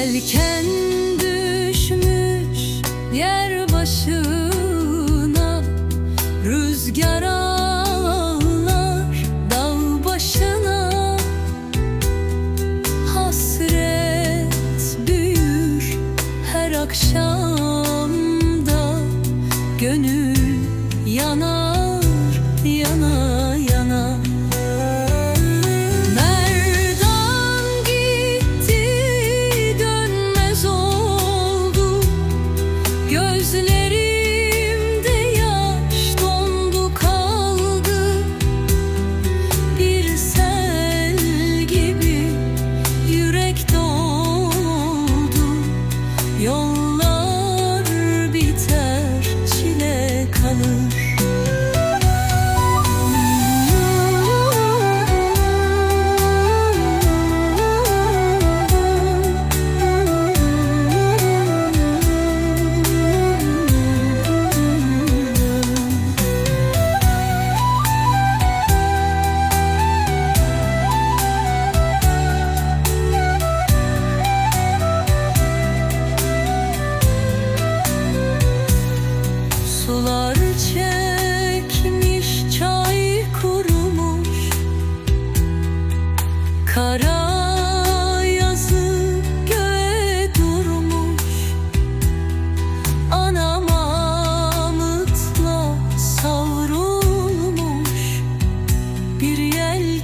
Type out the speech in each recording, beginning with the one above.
Yelken düşmüş yer başına Rüzgar ağlar dal başına. Hasret büyür her akşamda Gönül yanar yana yana.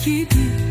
equipe.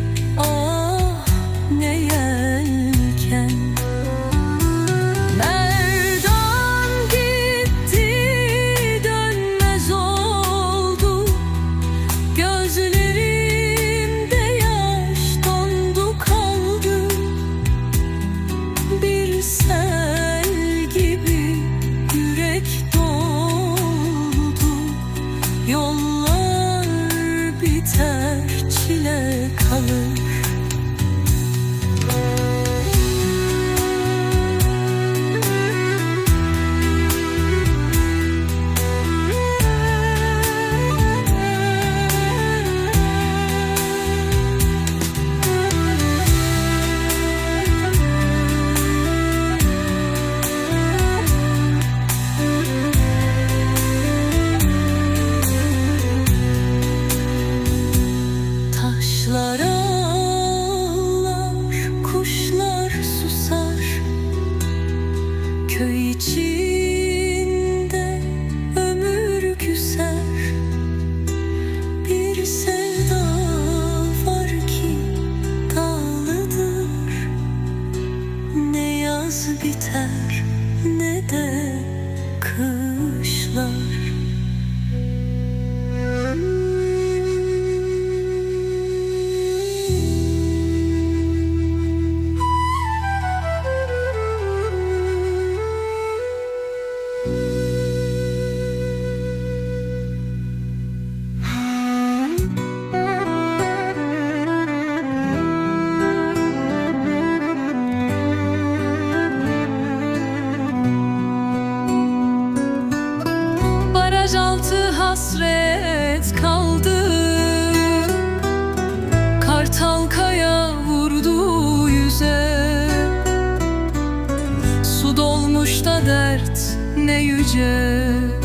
ne yüce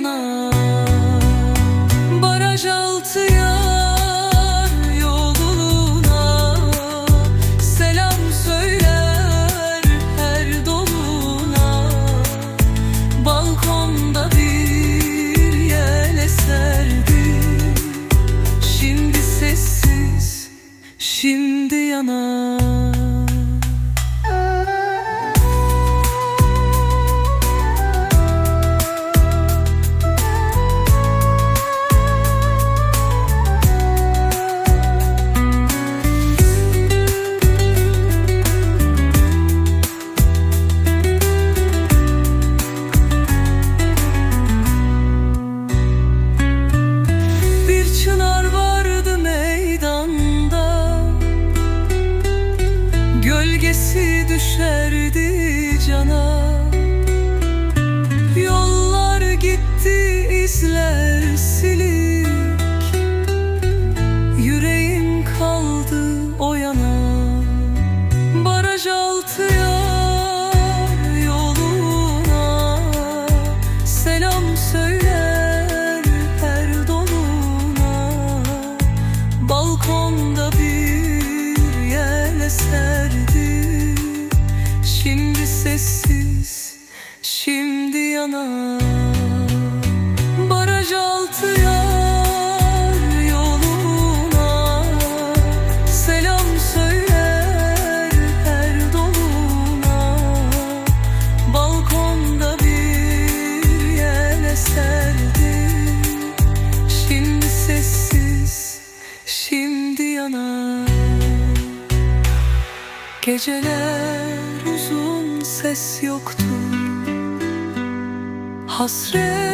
sana. Şimdi yanar Baraj altı yar yoluna. Selam söyler her doluna. Balkonda bir yer eserdi. Şimdi sessiz, şimdi yanar Geceler uzun ses yoktur Hasret